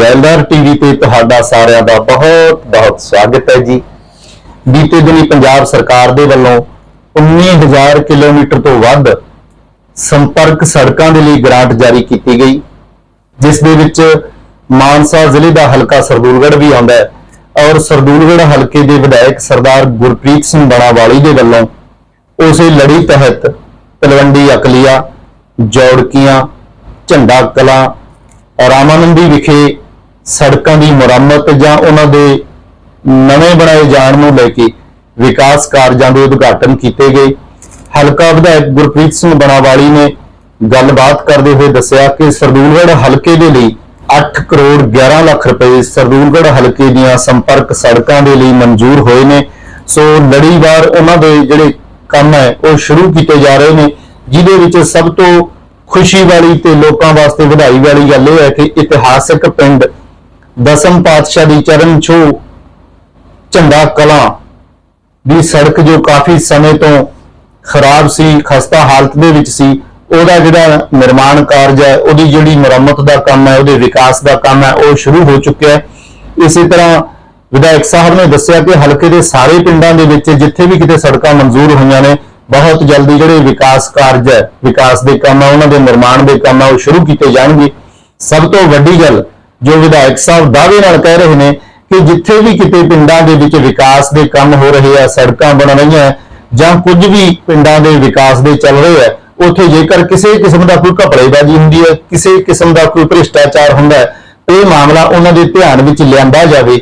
ਜ਼ੈਲਦਾਰ TV ਤੇ ਤੁਹਾਡਾ ਸਾਰਿਆਂ ਦਾ ਬਹੁਤ ਬਹੁਤ ਸਵਾਗਤ ਹੈ ਜੀ। ਬੀਤੇ ਦਿਨੀ ਪੰਜਾਬ ਸਰਕਾਰ ਦੇ ਵੱਲੋਂ 19000 ਕਿਲੋਮੀਟਰ ਤੋਂ ਵੱਧ ਸੰਪਰਕ ਸੜਕਾਂ ਦੇ ਲਈ ਗ੍ਰਾਂਟ ਜਾਰੀ ਕੀਤੀ ਗਈ, ਜਿਸ ਦੇ ਵਿੱਚ ਮਾਨਸਾ ਜ਼ਿਲ੍ਹੇ ਦਾ ਹਲਕਾ ਸਰਦੂਲਗੜ੍ਹ ਵੀ ਆਉਂਦਾ ਹੈ ਔਰ ਸਰਦੂਲਗੜ੍ਹ ਹਲਕੇ ਦੇ ਵਿਧਾਇਕ ਸਰਦਾਰ ਗੁਰਪ੍ਰੀਤ ਸਿੰਘ ਬਣਾਵਾਲੀ ਦੇ ਵੱਲੋਂ ਉਸੇ ਲੜੀ ਤਹਿਤ ਤਲਵੰਡੀ, ਅਕਲੀਆ, ਜੌੜਕੀਆਂ, ਝੰਡਾ ਕਲਾਂ ਰਾਮਾਨੰਦੀ ਵਿਖੇ ਸੜਕਾਂ ਦੀ ਮੁਰੰਮਤ ਜਾਂ ਉਹਨਾਂ ਦੇ ਨਵੇਂ ਬਣਾਏ ਜਾਣ ਨੂੰ ਲੈ ਕੇ ਵਿਕਾਸ ਕਾਰਜਾਂ ਦੇ ਉਦਘਾਟਨ ਕੀਤੇ ਗਏ। ਹਲਕਾ ਵਿਧਾਇਕ ਗੁਰਪ੍ਰੀਤ ਸਿੰਘ ਬਣਾਵਾਲੀ ਨੇ ਗੱਲਬਾਤ ਕਰਦੇ ਹੋਏ ਦੱਸਿਆ ਕਿ ਸਰਦੂਲਗੜ੍ਹ ਹਲਕੇ ਦੇ ਲਈ 8 ਕਰੋੜ 11 ਲੱਖ ਰੁਪਏ ਸਰਦੂਲਗੜ੍ਹ ਹਲਕੇ ਦੀਆਂ ਸੰਪਰਕ ਸੜਕਾਂ ਦੇ ਲਈ ਮਨਜ਼ੂਰ ਹੋਏ ਨੇ। ਸੋ ਲੜੀਵਾਰ ਉਹਨਾਂ ਦੇ ਜਿਹੜੇ ਕੰਮ ਹੈ, ਉਹ ਸ਼ੁਰੂ ਕੀਤੇ ਜਾ ਰਹੇ ਨੇ, ਜਿਹਦੇ ਵਿੱਚ ਸਭ ਤੋਂ ਖੁਸ਼ੀ ਵਾਲੀ ਤੇ ਲੋਕਾਂ ਵਾਸਤੇ ਵਧਾਈ ਵਾਲੀ ਗੱਲ ਇਹ ਹੈ ਕਿ ਇਤਿਹਾਸਕ ਪਿੰਡ ਦਸਮ ਪਾਤਸ਼ਾਹ ਦੀ ਚਰਨ ਛੋ, ਝੰਡਾ ਕਲਾਂ ਦੀ ਸੜਕ ਜੋ ਕਾਫੀ ਸਮੇਂ ਤੋਂ ਖਰਾਬ ਸੀ, ਖਸਤਾ ਹਾਲਤ ਦੇ ਵਿੱਚ ਸੀ, ਉਹਦਾ ਜਿਹੜਾ ਨਿਰਮਾਣ ਕਾਰਜ ਹੈ, ਉਹਦੀ ਜਿਹੜੀ ਮੁਰੰਮਤ ਦਾ ਕੰਮ ਹੈ, ਉਹਦੇ ਵਿਕਾਸ ਦਾ ਕੰਮ ਹੈ, ਉਹ ਸ਼ੁਰੂ ਹੋ ਚੁੱਕਿਆ ਹੈ। ਇਸੇ ਤਰ੍ਹਾਂ ਵਿਧਾਇਕ ਸਾਹਿਬ ਨੇ ਦੱਸਿਆ ਕਿ ਹਲਕੇ ਦੇ ਸਾਰੇ ਪਿੰਡਾਂ ਦੇ ਵਿੱਚ ਜਿੱਥੇ ਵੀ ਕਿਤੇ ਸੜਕਾਂ ਮਨਜ਼ੂਰ ਹੋਈਆਂ ਨੇ, ਬਹੁਤ ਜਲਦੀ ਜਿਹੜੇ ਵਿਕਾਸ ਕਾਰਜ ਹੈ, ਵਿਕਾਸ ਦੇ ਕੰਮ ਹੈ, ਉਹਨਾਂ ਦੇ ਨਿਰਮਾਣ ਦੇ ਕੰਮ ਹੈ, ਉਹ ਸ਼ੁਰੂ ਕੀਤੇ ਜਾਣਗੇ। ਸਭ ਤੋਂ ਵੱਡੀ ਗੱਲ ਜੋ ਵਿਧਾਇਕ ਸਾਹਿਬ ਦਾਅਵੇ ਨਾਲ ਕਹਿ ਰਹੇ ਨੇ ਕਿ ਜਿੱਥੇ ਵੀ ਕਿਤੇ ਪਿੰਡਾਂ ਦੇ ਵਿੱਚ ਵਿਕਾਸ ਦੇ ਕੰਮ ਹੋ ਰਹੇ ਆ, ਸੜਕਾਂ ਬਣ ਰਹੀਆਂ, ਜਾਂ ਕੁਝ ਵੀ ਪਿੰਡਾਂ ਦੇ ਵਿਕਾਸ ਦੇ ਚੱਲ ਰਹੇ ਆ, ਉੱਥੇ ਜੇਕਰ ਕਿਸੇ ਕਿਸਮ ਦਾ ਕੋਈ ਘਪਲੇਬਾਜ਼ੀ ਹੁੰਦੀ ਹੈ, ਕਿਸੇ ਕਿਸਮ ਦਾ ਕੋਈ ਭ੍ਰਿਸ਼ਟਾਚਾਰ ਹੁੰਦਾ ਹੈ ਇਹ ਮਾਮਲਾ ਉਹਨਾਂ ਦੇ ਧਿਆਨ ਵਿੱਚ ਲਿਆਂਦਾ ਜਾਵੇ।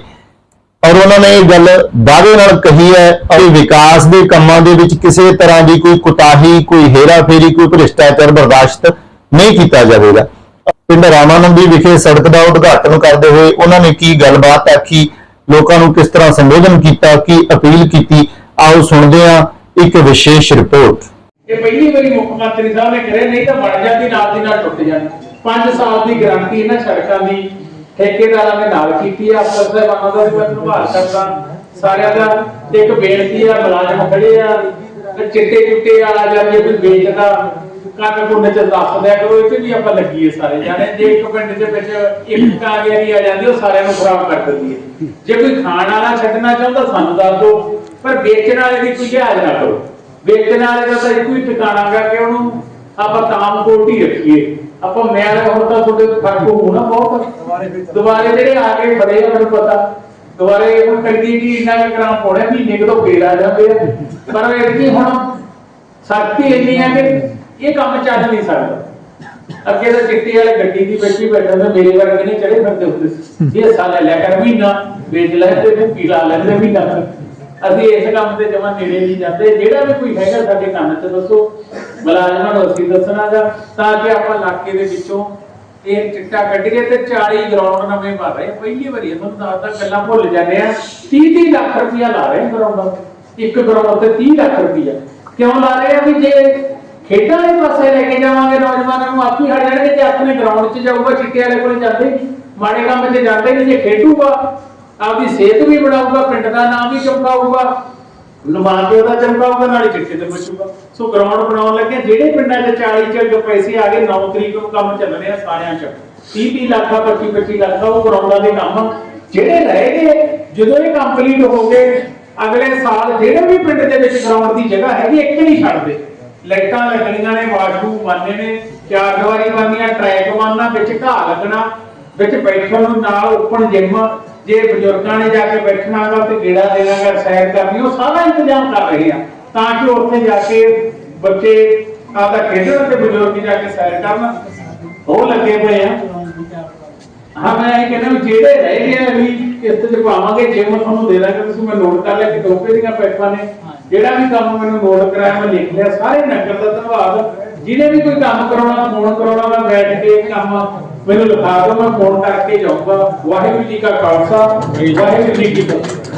ਔਰ ਉਹਨਾਂ ਨੇ ਇਹ ਗੱਲ ਦਾਅਵੇ ਨਾਲ ਕਹੀ ਹੈ ਕਿ ਵਿਕਾਸ ਦੇ ਕੰਮਾਂ ਦੇ ਵਿੱਚ ਕਿਸੇ ਤਰ੍ਹਾਂ ਦੀ ਕੋਈ ਕੁਤਾਹੀ ਕੋਈ ਹੇਰਾਫੇਰੀ, ਕੋਈ ਭ੍ਰਿਸ਼ਟਾਚਾਰ ਬਰਦਾਸ਼ਤ ਨਹੀਂ ਕੀਤਾ ਜਾਵੇਗਾ। ਪਿੰਡ ਰਾਮਾਨੰਦੀ ਵਿਖੇ ਸੜਕ ਦਾ ਉਦਘਾਟਨ ਕਰਦੇ ਹੋਏ ਉਹਨਾਂ ਨੇ ਕੀ ਗੱਲਬਾਤ ਆਖੀ, ਲੋਕਾਂ ਨੂੰ ਕਿਸ ਤਰ੍ਹਾਂ ਸੰਬੋਧਨ ਕੀਤਾ, ਕੀ ਅਪੀਲ ਕੀਤੀ? ਆਓ ਸੁਣਦੇ ਹਾਂ ਇੱਕ ਵਿਸ਼ੇਸ਼ ਰਿਪੋਰਟ। ਇਹ ਪਹਿਲੀ ਵਾਰੀ ਮੁੱਖ ਮੰਤਰੀ ਸਾਹਿਬ ਨੇ ਕਰੇ ਨਹੀਂ ਤਾਂ ਬਣ ਜਾਂਦੀ, ਨਾਲ ਦੀ ਨਾਲ ਟੁੱਟ ਜਾਣੀ 5 ਸਾਲ ਦੀ ਗਾਰੰਟੀ ਇਹਨਾਂ ਸੜਕਾਂ ਦੀ, ਠੇਕੇਦਾਰਾਂ ਨੇ ਨਾਲ ਕੀਤੀ ਆ, ਅਫਸਰ ਸਾਹਿਬਾਨਾਂ ਦਾ ਵੀ ਧੰਨਵਾਦ ਕਰਦਾ। ਸਾਰਿਆਂ ਦਾ ਇੱਕ ਬੇਨਤੀ ਆ, ਮੁਲਾਜ਼ਮ ਖੜੇ ਆ, ਤੇ ਚਿੱਟੇ ਚੁੱਟੇ ਆ ਜਾਂਦੇ ਕੋਈ ਵੇਚਦਾ ਕੰਨ ਕੁੰਨ ਚ ਦੱਸ ਦਿਆ ਕਰੋ 'ਚ ਵੀ ਆਪਾਂ ਲੱਗੀਏ ਸਾਰੇ ਜਾਣੇ। ਜੇ ਇੱਕ ਪਿੰਡ ਦੇ ਵਿੱਚ ਇੱਕ ਕਾਗਿਆਰੀ ਆ ਜਾਂਦੀ, ਉਹ ਸਾਰਿਆਂ ਨੂੰ ਖਰਾਬ ਕਰ ਦਿੰਦੀ ਹੈ। ਜੇ ਕੋਈ ਖਾਣ ਵਾਲਾ ਛੱਡਣਾ ਚਾਹੁੰਦਾ, ਸਾਨੂੰ ਦੱਸ ਦਿਓ। ਪਰ ਵੇਚਣ ਵਾਲੇ ਦੀ ਕੋਈ ਲਿਹਾਜ਼ ਨਾ ਕਰੋ। ਵੇਚਣ ਵਾਲੇ ਦਾ ਤਾਂ ਇੱਕੋ ਹੀ ਟਿਕਾਣਾ ਕਿ ਉਹਨੂੰ ਆਪਾਂ ਤਾਮ ਕੋਟ ਰੱਖੀਏ। ਆਪਾਂ ਮੈਲ ਹੁਣ ਤਾਂ ਤੁਹਾਡੇ ਫ਼ਰਕ ਹੋਣਾ ਬਹੁਤ। ਦੁਬਾਰੇ ਜਿਹੜੇ ਆ ਕੇ ਬੜੇ ਆ, ਮੈਨੂੰ ਪਤਾ। ਦੁਬਾਰੇ ਹੁਣ ਕੰਡੀ ਜੀ ਇੰਨਾ ਕੁ ਗ੍ਰਾਮ ਮਹੀਨੇ ਕੁ ਫੇਰ ਆ ਜਾਂਦੇ ਆ। ਪਰ ਇਹ ਕੀ ਹੁਣ ਸਖਤੀ ਇੰਨੀ ਹੈ ਕਿ ਇਹ ਕੰਮ ਚੱਲ ਨਹੀਂ ਸਕਦਾ। ਅੱਗੇ ਤਾਂ ਚਿੱਟੀ ਵਾਲੇ ਗੱਡੀ ਦੀ ਬੈਠੀ ਬੈਠਾ ਤਾਂ ਮੇਰੇ ਵਰਗੇ ਨਹੀਂ ਚੜੇ ਫਿਰਦੇ ਹੁੰਦੇ ਸੀ। ਇਹ ਸਾਲ ਲੈ ਕਰ ਮਹੀਨਾ ਵੇਚ ਲੈ ਤੇ ਪੀਲਾ ਲੈਂਦੇ ਮਹੀਨਾ। ਅਸੀਂ ਇਸ ਕੰਮ ਤੇ ਜਮਾ ਨੇੜੇ ਨਹੀਂ ਜਾਂਦੇ। ਜਿਹੜਾ ਵੀ ਕੋਈ ਹੈਗਾ ਸਾਡੇ ਕੰਨ 'ਚ ਦੱਸੋ ਮੁਲਾਜ਼ਮਾਂ ਨੂੰ ਅਸੀਂ ਦੱਸਣਾਗਾ ਤਾਂ ਕਿ ਆਪਾਂ ਇਲਾਕੇ ਦੇ ਵਿੱਚੋਂ ਇਹ ਚਿੱਟਾ ਕੱਢੀਏ ਤੇ 40 ਗਰਾਊਂਡ ਨਵੇਂ ਬਣ ਰਹੇ। ਪਹਿਲੀ ਵਾਰੀ ਆ, ਤੁਹਾਨੂੰ ਦੱਸਦਾ ਗੱਲਾਂ ਭੁੱਲ ਜਾਂਦੇ ਆ। 30 30 ਲੱਖ ਰੁਪਇਆ ਲਾ ਰਹੇ ਗਰਾਊਂਡਾਂ ਤੇ ਇੱਕ ਗਰਾਊਂਡ ਤੇ 30 ਲੱਖ ਰੁਪਇਆ ਕਿਉਂ ਲਾ ਰਹੇ ਆ ਵੀ ਜੇ ਖੇਡਾਂ ਵਾਲੇ ਪਾਸੇ ਲੈ ਕੇ ਜਾਵਾਂਗੇ ਨੌਜਵਾਨਾਂ ਨੂੰ। ਆਪੀ ਹਟ ਜਾਣਗੇ ਤੇ ਆਪਣੇ ਗਰਾਊਂਡ 'ਚ ਜਾਊਗਾ, ਚਿੱਟੇ ਵਾਲੇ ਕੋਲ ਜਾਂਦੇ ਨਹੀਂ ਮਾੜੇ ਕੰਮ 'ਚ ਜਾਂਦੇ ਨਹੀਂ ਜੇ ਖੇਡੂਗਾ, ਆਪਦੀ ਸਿਹਤ ਵੀ ਬਣਾਊਗਾ, ਪਿੰਡ ਦਾ ਨਾਮ ਵੀ ਚਮਕਾਊਗਾ ਨਮਾਂ ਕੇ ਉਹਦਾ ਚਮਕਾਊਗਾ, ਨਾਲੇ ਚਿੱਟੇ ਤੇ ਬਚੂਗਾ ਸੋ ਗਰਾਊਂਡ ਬਣਾਉਣ ਲੱਗੇ ਜਿਹੜੇ ਪਿੰਡਾਂ 'ਚ 40 ਚ ਜੋ ਪੈਸੇ ਆ ਗਏ 9 ਤਰੀਕ ਨੂੰ ਕੰਮ ਚੱਲ ਰਿਹਾ ਸਾਰਿਆਂ 'ਚ। 30 30 ਲੱਖ 25 25 ਲੱਖ ਉਹ ਗਰਾਊਂਡਾਂ ਦੇ ਕੰਮ। ਆ। ਜਿਹੜੇ ਰਹਿ ਗਏ, ਜਦੋਂ ਇਹ ਕੰਪਲੀਟ ਹੋ ਗਏ, ਅਗਲੇ ਸਾਲ ਜਿਹੜੇ ਵੀ ਪਿੰਡ ਦੇ ਵਿੱਚ ਗਰਾਊਂਡ ਦੀ ਜਗ੍ਹਾ ਹੈਗੀ, ਇੱਕ ਨਹੀਂ ਛੱਡਦੇ। ਲਾਈਟਾਂ ਲੱਗਣੀਆਂ ਨੇ, ਵਾਸ਼ਰੂਮ ਬਣਨੇ ਨੇ, ਚਾਰ ਦੀਵਾਰੀ ਬਣਨੀਆਂ ਟਰੈਕ ਬਣਨਾ, ਵਿੱਚ ਘਾਹ ਲੱਗਣਾ, ਵਿੱਚ ਬੈਠਣ ਨੂੰ ਨਾਲ ਓਪਨ ਜਿਮ ਜੇ ਬਜ਼ੁਰਗਾਂ ਨੇ ਜਾ ਕੇ ਬੈਠਣਾਗਾ ਤੇ ਗੇੜਾ ਦੇਣਾਗਾ ਸੈਰ ਕਰਨੀ, ਉਹ ਸਾਰਾ ਇੰਤਜ਼ਾਮ ਕਰ ਰਹੇ ਆ। ਤਾਂ ਕਿ ਉੱਥੇ ਜਾ ਕੇ ਬੱਚੇ ਆਪਦਾ ਖੇਡਣ ਤੇ ਬਜ਼ੁਰਗ ਜਾ ਕੇ ਸੈਰ ਕਰਨ। ਉਹ ਲੱਗੇ ਪਏ ਆ। ਹਾਂ, ਮੈਂ ਇਹ ਕਹਿੰਦਾ ਜਿਹੜੇ ਰਹਿ ਗਏ ਵੀ ਕਿਸ਼ਤ ਚ ਪਾਵਾਂਗੇ ਜਿਮ ਤੁਹਾਨੂੰ ਦੇ ਦਾਂਗੇ ਤੁਸੀਂ ਮੈਂ ਨੋਟ ਕਰ ਲਿਆ ਕਿ ਟੋਪੇ ਦੀਆਂ ਪੈਪਾਂ ਨੇ। ਜਿਹੜਾ ਵੀ ਕੰਮ ਮੈਨੂੰ ਨੋਟ ਕਰਾਇਆ ਮੈਂ ਲਿਖ ਲਿਆ। ਸਾਰੇ ਨਗਰ ਦਾ ਧੰਨਵਾਦ। ਜਿਹਨੇ ਵੀ ਕੋਈ ਕੰਮ ਕਰਾਉਣਾ ਫੋਨ ਕਰਾਉਣਾ ਮੈਂ ਬੈਠ ਕੇ ਕੰਮ ਮੈਨੂੰ ਲਿਖਾ ਦਿਓ ਮੈਂ ਫੋਨ ਕਰਕੇ ਜਾਊਂਗਾ। ਵਾਹਿਗੁਰੂ ਜੀ ਕਾ ਖਾਲਸਾ ਵਾਹਿਗੁਰੂ ਜੀ ਕੀ ਫਤਿਹ।